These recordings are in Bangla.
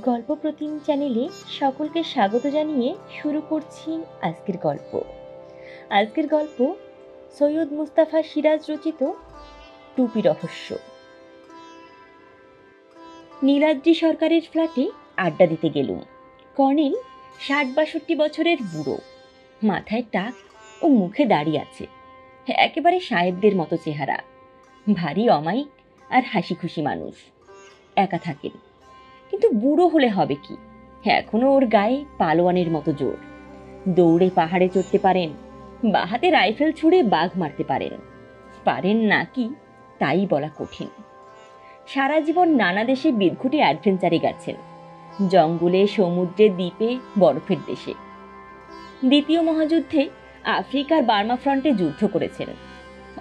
গল্প প্রতিম চ্যানেলে সকলকে স্বাগত জানিয়ে শুরু করছি আজকের গল্প। আজকের গল্প সৈয়দ মুস্তাফা সিরাজ রচিত টুপি রহস্য। নীলাদ্রি সরকারের ফ্ল্যাটে আড্ডা দিতে গেলুম। কর্নেল ষাট বাষট্টি বছরের বুড়ো। মাথায় টাক ও মুখে দাড়ি আছে। একেবারে সাহেবদের মতো চেহারা। ভারী অমায়িক আর হাসি খুশি মানুষ। একা থাকেন। কিন্তু বুড়ো হলে হবে কি? এখনও ওর গায়ে পালোয়ানের মতো জোর। দৌড়ে পাহাড়ে চড়তে পারেন বাহাতে রাইফেল ছুঁড়ে বাঘ মারতে পারেন। পারেন নাকি তাই বলা কঠিন। সারা জীবন নানা দেশে বিদঘুটে অ্যাডভেঞ্চারে গেছেন। জঙ্গলে, সমুদ্রে, দ্বীপে, বরফের দেশে। দ্বিতীয় মহাযুদ্ধে আফ্রিকার বার্মা ফ্রন্টে যুদ্ধ করেছেন।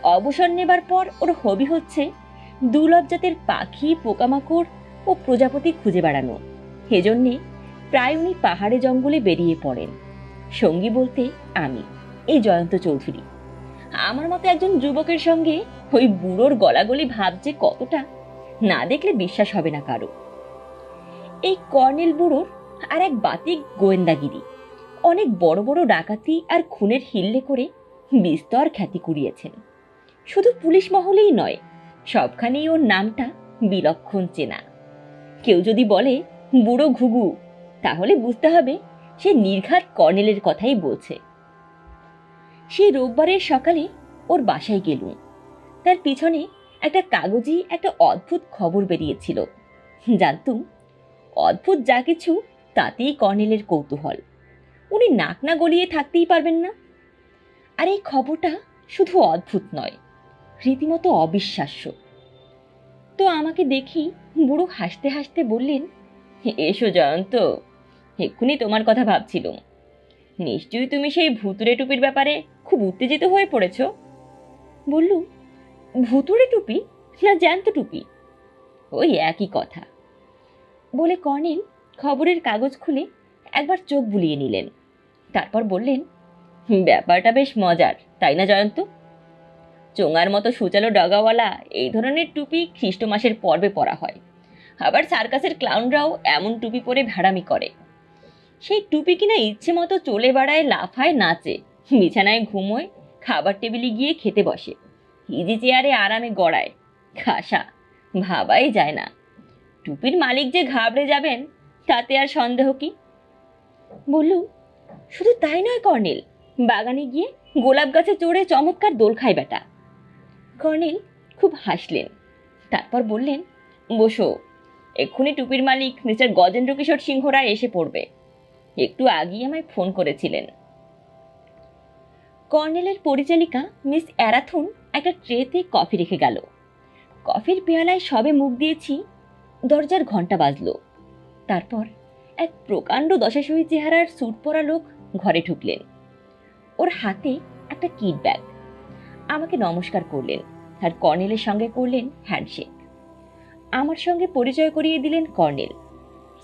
অবসর নেবার পর ওর হবি হচ্ছে দুর্লভ জাতের পাখি, পোকামাকড় ও প্রজাপতি খুঁজে বেড়ানো। সেজন্যে প্রায় উনি পাহাড়ে জঙ্গলে বেরিয়ে পড়েন। সঙ্গী বলতে আমি, এই জয়ন্ত চৌধুরী। আমার মতো একজন যুবকের সঙ্গে ওই বুড়োর গলাগলি ভাব যে কতটা, না দেখলে বিশ্বাস হবে না কারও। এই কর্নেল বুড়োর আর এক বাতিক গোয়েন্দাগিরি, অনেক বড় বড় ডাকাতি আর খুনের হিল্লে করে বিস্তর খ্যাতি কুড়িয়েছেন। শুধু পুলিশ মহলেই নয়, সবখানেই ওর নামটা বিলক্ষণ চেনা। কেউ যদি বলে, বুড়ো ঘুঘু, তাহলে বুঝতে হবে সে নির্ঘাত কর্নেলের কথাই বলছে। সেই রোববারের সকালে ওর বাসায় গেলুম তার পিছনে একটা কাগজি একটা অদ্ভুত খবর বেরিয়েছিল। জানতুম, অদ্ভুত যা কিছু তাতেই কর্নেলের কৌতূহল। উনি নাক না গলিয়ে থাকতেই পারবেন না। আর এই খবরটা শুধু অদ্ভুত নয়, রীতিমতো অবিশ্বাস্য। তো আমাকে দেখি বুড়ো হাসতে হাসতে বললেন, এসো জয়ন্ত, এক্ষুনি তোমার কথা ভাবছিলুম। নিশ্চয়ই তুমি সেই ভুতুরে টুপির ব্যাপারে খুব উত্তেজিত হয়ে পড়েছ? বললুম ভুতুরে টুপি? না জ্যান্ত টুপি? ওই একই কথা। বলে কর্নেল খবরের কাগজ খুলে একবার চোখ বুলিয়ে নিলেন। তারপর বললেন, ব্যাপারটা বেশ মজার, তাই না জয়ন্ত? চোঙার মতো সুচালো ডগাওয়ালা এই ধরনের টুপি খ্রিস্ট মাসের পর্বে পরা হয়। আবার সার্কাসের ক্লাউনরাও এমন টুপি পরে ভেড়ামি করে। সেই টুপি কিনা ইচ্ছে মতো চলে বেড়ায়, লাফায়, নাচে, বিছানায় ঘুমোয়, খাবার টেবিলে গিয়ে খেতে বসে, ইজি চেয়ারে আরামে গড়ায়, খাসা, ভাবাই যায় না। টুপির মালিক যে ঘাবড়ে যাবেন, তাতে আর সন্দেহ কি? বললুম শুধু তাই নয় কর্নেল, বাগানে গিয়ে গোলাপ গাছে চড়ে চমৎকার দোল খায় বেটা। কর্নেল খুব হাসলেন। তারপর বললেন, বসো, এক্ষুনি টুপির মালিক মিস্টার গজেন্দ্র কিশোর সিংহ রায় এসে পড়বে। একটু আগেই আমায় ফোন করেছিলেন। কর্নেলের পরিচালিকা মিস অ্যারাথুন একটা ট্রেতে কফি রেখে গেল। কফির পেয়ালায় সবে মুখ দিয়েছি, দরজার ঘণ্টা বাজল। তারপর এক প্রকাণ্ড দশাশয়ী চেহারার স্যুট পরা লোক ঘরে ঢুকলেন। ওর হাতে একটা কিট ব্যাগ। আমাকে নমস্কার করলেন আর কর্নেলের সঙ্গে করলেন হ্যান্ডশেক আমার সঙ্গে পরিচয় করিয়ে দিলেন কর্নেল।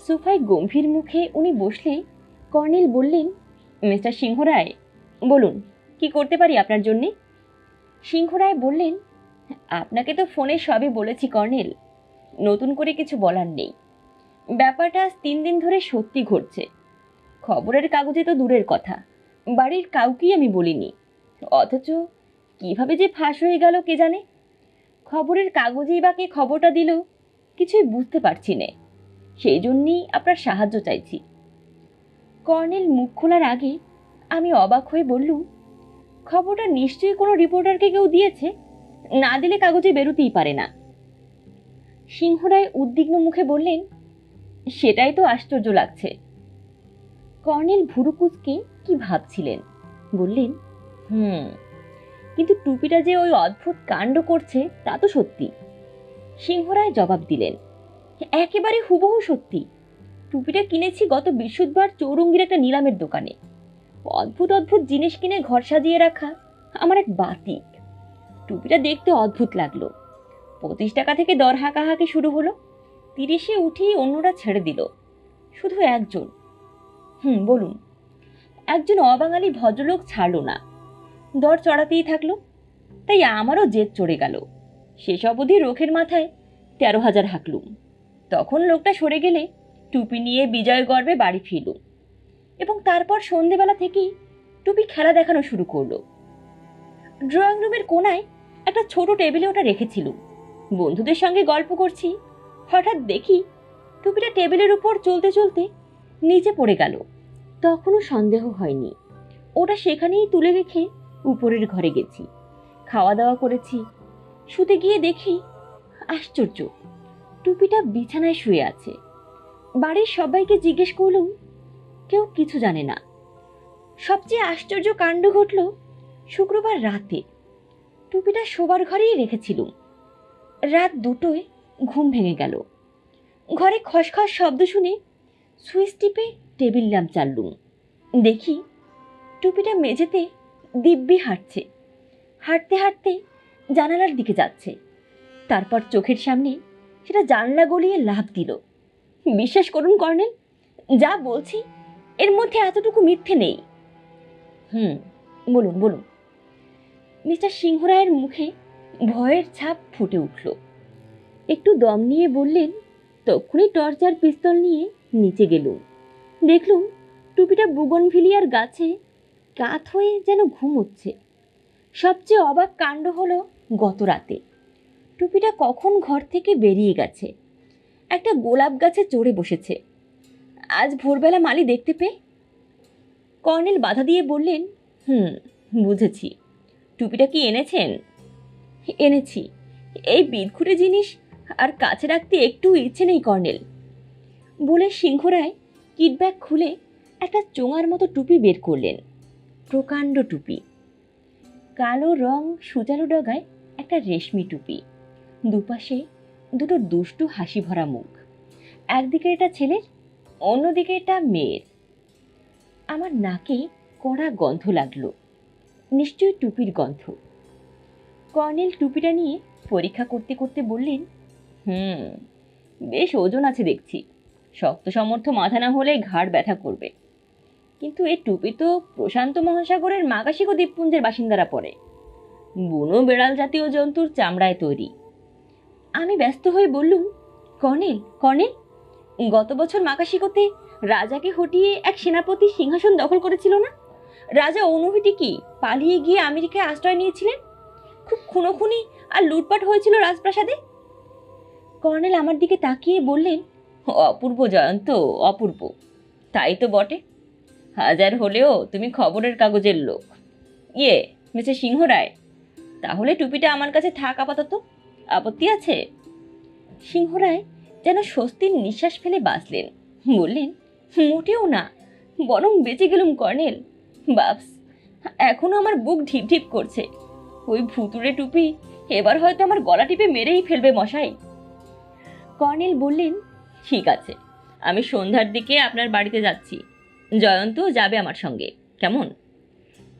সোফায় গম্ভীর মুখে উনি বসলে কর্নেল বললেন, মিস্টার সিংহরায়, বলুন, কি করতে পারি আপনার জন্যে? সিংহরায় বললেন, আপনাকে তো ফোনে সবই বলেছি কর্নেল, নতুন করে কিছু বলার নেই। ব্যাপারটা তিন দিন ধরে সত্যি ঘটছে। খবরের কাগজে তো দূরের কথা, বাড়ির কাউকেই আমি বলিনি। অথচ কীভাবে যে ফাঁস হয়ে গেল কে জানে? খবরের কাগজেই বা কে খবরটা দিল, কিছুই বুঝতে পারছি নে। সেই জন্যই আপনার সাহায্য চাইছি। কর্নেল মুখ খোলার আগে আমি অবাক হয়ে বললুম, খবরটা নিশ্চয়ই কোনো রিপোর্টারকে কেউ দিয়েছে? না দিলে কাগজে বেরোতেই পারে না। সিংহরায় উদ্বিগ্ন মুখে বললেন, সেটাই তো আশ্চর্য লাগছে। কর্নেল ভুরুকুচকে কি ভাবছিলেন? বললেন, হুম কিন্তু টুপিটা যে ওই অদ্ভুত কাণ্ড করছে, তা তো সত্যি। সিংহরায় জবাব দিলেন, একেবারে হুবহু সত্যি। টুপিটা কিনেছি গত বৃহস্পতিবার চৌরঙ্গির একটা নিলামের দোকানে। অদ্ভুত অদ্ভুত জিনিস কিনে ঘর সাজিয়ে রাখা আমার এক বাতিক। টুপিটা দেখতে অদ্ভুত লাগল। পঁচিশ টাকা থেকে দর হাঁকাহাঁকি শুরু হলো। তিরিশে উঠেই অন্যরা ছেড়ে দিল। শুধু একজন। হুম, বলুন। একজন অবাঙালি ভদ্রলোক ছাড়লো না। দর চড়াতেই থাকল। তাই আমারও জেদ চড়ে গেল। শেষ অবধি রোখের মাথায় তেরো হাজার হাঁকলুম। তখন লোকটা সরে গেলে টুপি নিয়ে বিজয় গর্বে বাড়ি ফিরলুম। এবং তারপর সন্ধেবেলা থেকেই টুপি খেলা দেখানো শুরু করল। ড্রয়িং রুমের কোনায় একটা ছোট টেবিলে ওটা রেখেছিলুম। বন্ধুদের সঙ্গে গল্প করছি। হঠাৎ দেখি টুপিটা টেবিলের উপর চলতে চলতে নিচে পড়ে গেল। তখনও সন্দেহ হয়নি। ওটা সেখানেই তুলে রেখে উপরের ঘরে গেছি। খাওয়া দাওয়া করেছি। শুতে গিয়ে দেখি, আশ্চর্য, টুপিটা বিছানায় শুয়ে আছে। বাড়ির সবাইকে জিজ্ঞেস করলুম, কেউ কিছু জানে না। সবচেয়ে আশ্চর্য কাণ্ড ঘটল শুক্রবার রাতে। টুপিটা শোবার ঘরেই রেখেছিলুম। রাত দুটোয় ঘুম ভেঙে গেল। ঘরে খসখস শব্দ শুনে সুইচ টিপে টেবিল ল্যাম্প চাললুম। দেখি, টুপিটা মেঝেতে দিব্যি হাঁটছে। হাঁটতে হাঁটতে জানালার দিকে যাচ্ছে। তারপর চোখের সামনে সেটা জানলা গলিয়ে লাভ দিল। বিশ্বাস করুন, কর্নেল, যা বলছি এর মধ্যে এতটুকু মিথ্যে নেই। হুম, বলুন বলুন। মিস্টার সিংহরায়ের মুখে ভয়ের ছাপ ফুটে উঠল। একটু দম নিয়ে বললেন তখনই টর্চার পিস্তল নিয়ে নিচে গেলুম। দেখলুম টুপিটা বুগনভিলিয়ার গাছে কাত হয়ে যেন ঘুমোচ্ছে সবচেয়ে অবাক কাণ্ড হলো গত রাতে। টুপিটা কখন ঘর থেকে বেরিয়ে গেছে? একটা গোলাপ গাছে চড়ে বসেছে। আজ ভোরবেলা মালি দেখতে পেয়ে? কর্নেল বাধা দিয়ে বললেন, হুম, বুঝেছি। টুপিটা কি এনেছেন? এনেছি। এই বিদঘুটে জিনিস আর কাছে রাখতে একটু ইচ্ছে নেই, কর্নেল। বলে সিংহরায় কিটব্যাগ খুলে একটা চোঙার মতো টুপি বের করলেন। প্রকাণ্ড টুপি। কালো রং সুচালো ডগায় একটা রেশমি টুপি। দুপাশে দুটো দুষ্টু হাসি ভরা মুখ। একদিকে এটা ছেলের, অন্যদিকে এটা মেয়ের। আমার নাকে কড়া গন্ধ লাগল, নিশ্চয়ই টুপির গন্ধ। কর্নেল টুপিটা নিয়ে পরীক্ষা করতে করতে বললেন, হুম, বেশ ওজন আছে দেখছি। শক্ত সমর্থ মাথা না হলে ঘাড় ব্যথা করবে। কিন্তু এই টুপি তো প্রশান্ত মহাসাগরের মাগাসিকো দ্বীপপুঞ্জের বাসিন্দারা পরে। বুনো বেড়াল জাতীয় জন্তুর চামড়ায় তৈরি। আমি ব্যস্ত হয়ে বললুম, কর্নেল কর্নেল, গত বছর মাকাশিকোতে রাজাকে হটিয়ে এক সেনাপতি সিংহাসন দখল করেছিল না? রাজা অনুভূতি কি, পালিয়ে গিয়ে আমেরিকায় আশ্রয় নিয়েছিলেন? খুব খুনোখুনি আর লুটপাট হয়েছিল রাজপ্রাসাদে? কর্নেল আমার দিকে তাকিয়ে বললেন, অপূর্ব জয়ন্ত, অপূর্ব। তাই তো বটে। হাজার হলেও তুমি খবরের কাগজের লোক। ইয়ে মিস্টার সিংহ রায় তাহলে টুপিটা আমার কাছে থাক আপাতত। আপত্তি আছে? সিংহরায় যেন স্বস্তির নিঃশ্বাস ফেলে বাঁচলেন। বললেন, মোটেও না, বরং বেঁচে গেলুম, কর্নেল। বাপস, এখনও আমার বুক ঢিপ ঢিপ করছে। ওই ভুতুড়ে টুপি এবার হয়তো আমার গলা টিপে মেরেই ফেলবে, মশাই। কর্নেল বললেন, ঠিক আছে, আমি সন্ধ্যার দিকে আপনার বাড়িতে যাচ্ছি। জয়ন্ত যাবে আমার সঙ্গে। কেমন?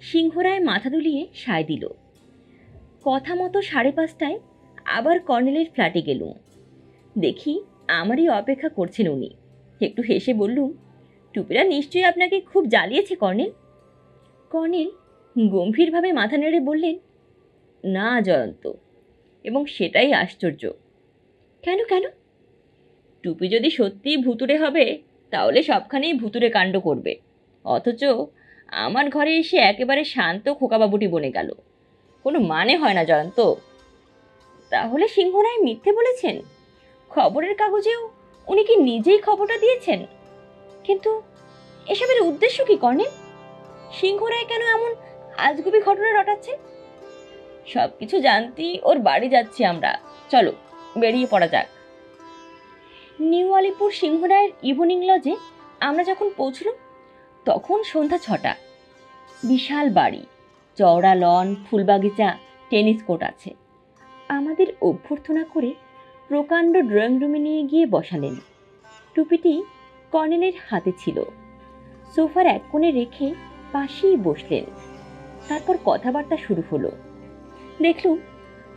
সিংহরায় মাথা দুলিয়ে সায় দিল। কথা মতো সাড়ে পাঁচটায় আবার কর্নেলের ফ্ল্যাটে গেলুম। দেখি আমারই অপেক্ষা করছেন উনি। একটু হেসে বললুম, টুপিরা নিশ্চয়ই আপনাকে খুব জ্বালিয়েছে, কর্নেল? কর্নেল গম্ভীরভাবে মাথা নেড়ে বললেন, না জয়ন্ত, এবং সেটাই আশ্চর্য। কেন কেন? টুপি যদি সত্যিই ভুতুরে হবে তাহলে সবখানেই ভুতুরে কাণ্ড করবে। অথচ আমার ঘরে এসে একেবারে শান্ত খোকাবাবুটি বনে গেল। কোনো মানে হয় না জয়ন্ত। তাহলে সিংহরায় মিথ্যে বলেছেন? খবরের কাগজেও উনি কি নিজেই খবরটা দিয়েছেন? কিন্তু এসবের উদ্দেশ্য কি কর্নেল সিংহরায় কেন এমন আজগুবি ঘটনা রটাচ্ছে? সব কিছু জানতেই ওর বাড়ি যাচ্ছি আমরা। চলো, বেরিয়ে পড়া যাক। নিউ আলিপুর সিংহরায়ের ইভিনিং লজে আমরা যখন পৌঁছলাম, তখন সন্ধ্যা ছটা। বিশাল বাড়ি, চওড়া লন ফুলবাগিচা টেনিস কোর্ট আছে। আমাদের অভ্যর্থনা করে প্রকাণ্ড ড্রয়িং রুমে নিয়ে গিয়ে বসালেন। টুপিটি কর্নেলের হাতে ছিল। সোফার এক কোণে রেখে পাশেই বসলেন। তারপর কথাবার্তা শুরু হলো। দেখলুম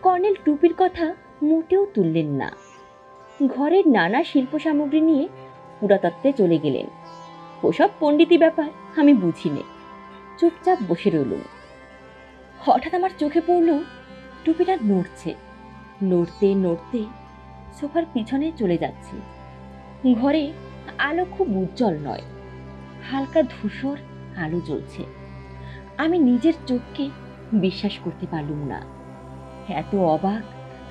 কর্নেল টুপির কথা মোটেও তুললেন না। ঘরের নানা শিল্প সামগ্রী নিয়ে পুরাতত্ত্বে চলে গেলেন। ওসব পণ্ডিতি ব্যাপার, আমি বুঝিনে। চুপচাপ বসে রইলুম হঠাৎ আমার চোখে পড়ল, টুপিটা নড়ছে। নড়তে নড়তে সোফার পিছনে চলে যাচ্ছে। ঘরে আলো খুব উজ্জ্বল নয়, হালকা ধূসর আলো জ্বলছে। আমি নিজের চোখকে বিশ্বাস করতে পারলুম না। এত অবাক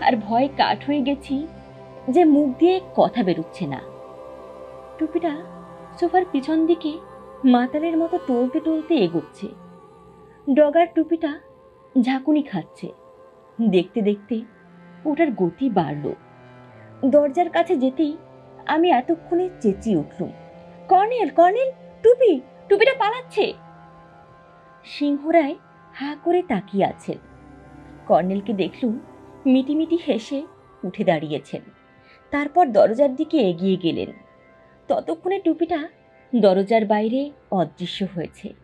আর ভয় কাঠ হয়ে গেছি। যে মুখ দিয়ে কথা বেরোচ্ছে না। টুপিটা সোফার পিছন দিকে মাতালের মতো টলতে টলতে এগোচ্ছে। ডগার টুপিটা ঝাঁকুনি খাচ্ছে। দেখতে দেখতে ওটার গতি বাড়ল। দরজার কাছে যেতেই আমি এতক্ষণে চেঁচিয়ে উঠলুম, কর্নেল কর্নেল, টুপি, টুপিটা পালাচ্ছে! সিংহরায় হা করে তাকিয়ে আছেন। কর্নেলকে দেখলুম মিটিমিটি হেসে উঠে দাঁড়িয়েছেন। তারপর দরজার দিকে এগিয়ে গেলেন। ততক্ষণে টুপিটা দরজার বাইরে অদৃশ্য হয়েছে।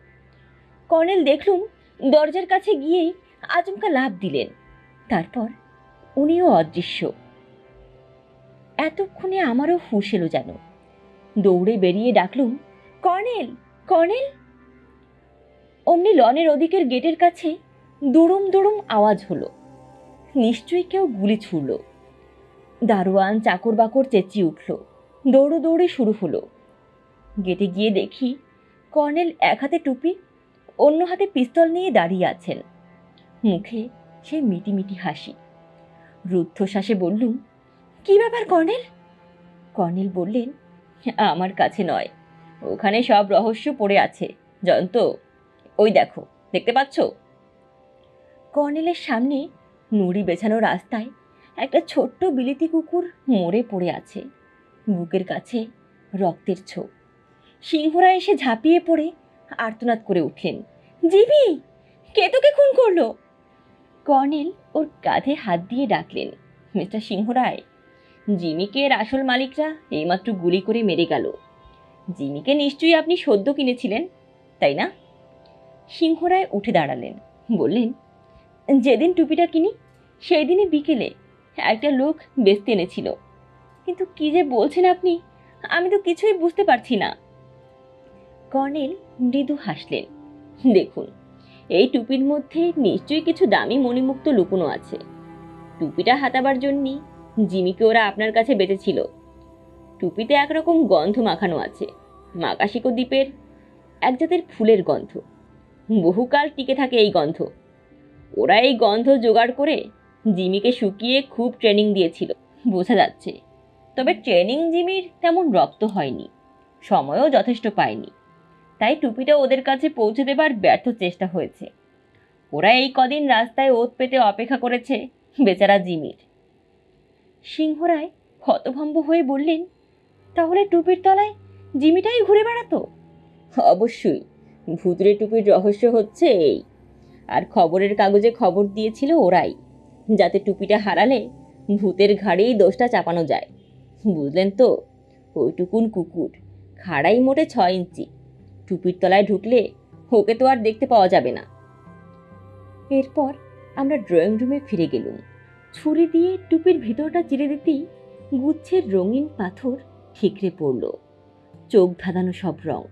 কর্নেল দেখলুম দরজার কাছে গিয়েই আচমকা লাভ দিলেন। তারপর উনিও অদৃশ্য। এতক্ষণে আমারও হুঁশ এলো যেন। দৌড়ে বেরিয়ে ডাকলুম, কর্নেল কর্নেল! অমনি লনের ওদিকের গেটের কাছে দুড়ুম দুড়ুম আওয়াজ হলো। নিশ্চয়ই কেউ গুলি ছুড়ল। দারোয়ান চাকর বাকর চেঁচিয়ে উঠল। দৌড়ো দৌড়ে শুরু হলো। গেটে গিয়ে দেখি কর্নেল এক হাতে টুপি, অন্য হাতে পিস্তল নিয়ে দাঁড়িয়ে আছেন। মুখে সেই মিটিমিটি হাসি। রুদ্ধশ্বাসে বললুম, কি ব্যাপার কর্নেল? কর্নেল বললেন, আমার কাছে নয়। ওখানে সব রহস্য পড়ে আছে। জয়ন্ত, ওই দেখো, দেখতে পাচ্ছ? কর্নেলের সামনে নুড়ি বেছানো রাস্তায় একটা ছোট্ট বিলিতি কুকুর মরে পড়ে আছে। বুকের কাছে রক্তের ছোপ। সিংহরা এসে ঝাঁপিয়ে পড়ে, আর্তনাদ করে উঠলেন জিবি কে তোকে খুন করল? কর্নেল ওর কাঁধে হাত দিয়ে ডাকলেন, মিস্টার সিংহরায়। জিমিকে এর আসল মালিকরা এইমাত্র গুলি করে মেরে গেল। জিমিকে নিশ্চয়ই আপনি সদ্য কিনেছিলেন, তাই না? সিংহরায় উঠে দাঁড়ালেন, বললেন, যেদিন টুপিটা কিনি সেই দিনই বিকেলে একটা লোক বেচতে এনেছিল। কিন্তু কি যে বলছেন আপনি? আমি তো কিছুই বুঝতে পারছি না। কর্নেল মৃদু হাসলেন। দেখুন, এই টুপির মধ্যে নিশ্চয়ই কিছু দামি মণিমুক্ত লুকোনো আছে। টুপিটা হাতাবার জন্যই জিমিকে ওরা আপনার কাছে বেঁচেছিল। টুপিতে একরকম গন্ধ মাখানো আছে। মাকাশিকো দ্বীপের এক জাতের ফুলের গন্ধ। বহুকাল টিকে থাকে এই গন্ধ। ওরা এই গন্ধ জোগাড় করে জিমিকে শুকিয়ে খুব ট্রেনিং দিয়েছিল, বোঝা যাচ্ছে। তবে ট্রেনিং জিমির তেমন রপ্ত হয়নি, সময়ও যথেষ্ট পায়নি। তাই টুপিটা ওদের কাছে পৌঁছে দেবার ব্যর্থ চেষ্টা হয়েছে। ওরা এই কদিন রাস্তায় ওত পেতে অপেক্ষা করেছে বেচারা জিমির। সিংহরায় হতভম্ব হয়ে বললেন, তাহলে টুপির তলায় জিমিটাই ঘুরে বেড়াতো? অবশ্যই, ভূতুরে টুপির রহস্য হচ্ছে এই। আর খবরের কাগজে খবর দিয়েছিল ওরাই। যাতে টুপিটা হারালে ভূতের ঘাড়েই দোষটা চাপানো যায়। বুঝলেন তো? ওইটুকুন কুকুর, খাড়াই মোটে ছয় ইঞ্চি। টুপির তলায় ঢুকলে ওকে তো আর দেখতে পাওয়া যাবে না। এরপর আমরা ড্রয়িং রুমে ফিরে গেলুম। ছুরি দিয়ে টুপির ভিতরটা চিরে দিতেই গুচ্ছের রঙিন পাথর ঠিকরে পড়ল। চোখ ধাঁধানো সব রং।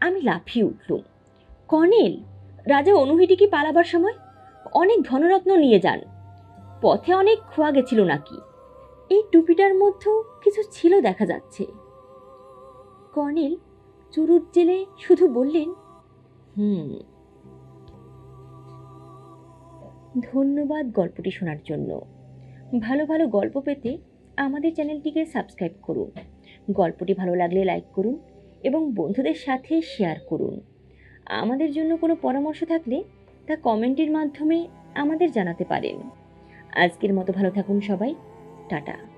আমি লাফিয়ে উঠলুম। কর্নেল, রাজা অনুহিটি কি পালাবার সময় অনেক ধনরত্ন নিয়ে যান। পথে অনেক খোয়া গেছিল নাকি? এই টুপিটার মধ্যেও কিছু ছিল দেখা যাচ্ছে। কর্নেল চুরুট জেলে শুধু বললেন, হুম। ধন্যবাদ গল্পটি শোনার জন্য। ভালো ভালো গল্প পেতে আমাদের চ্যানেলটিকে সাবস্ক্রাইব করুন। গল্পটি ভালো লাগলে লাইক করুন এবং বন্ধুদের সাথে শেয়ার করুন। আমাদের জন্য কোনো পরামর্শ থাকলে তা কমেন্টের মাধ্যমে আমাদের জানাতে পারেন। আজকের মতো ভালো থাকুন সবাই। টাটা।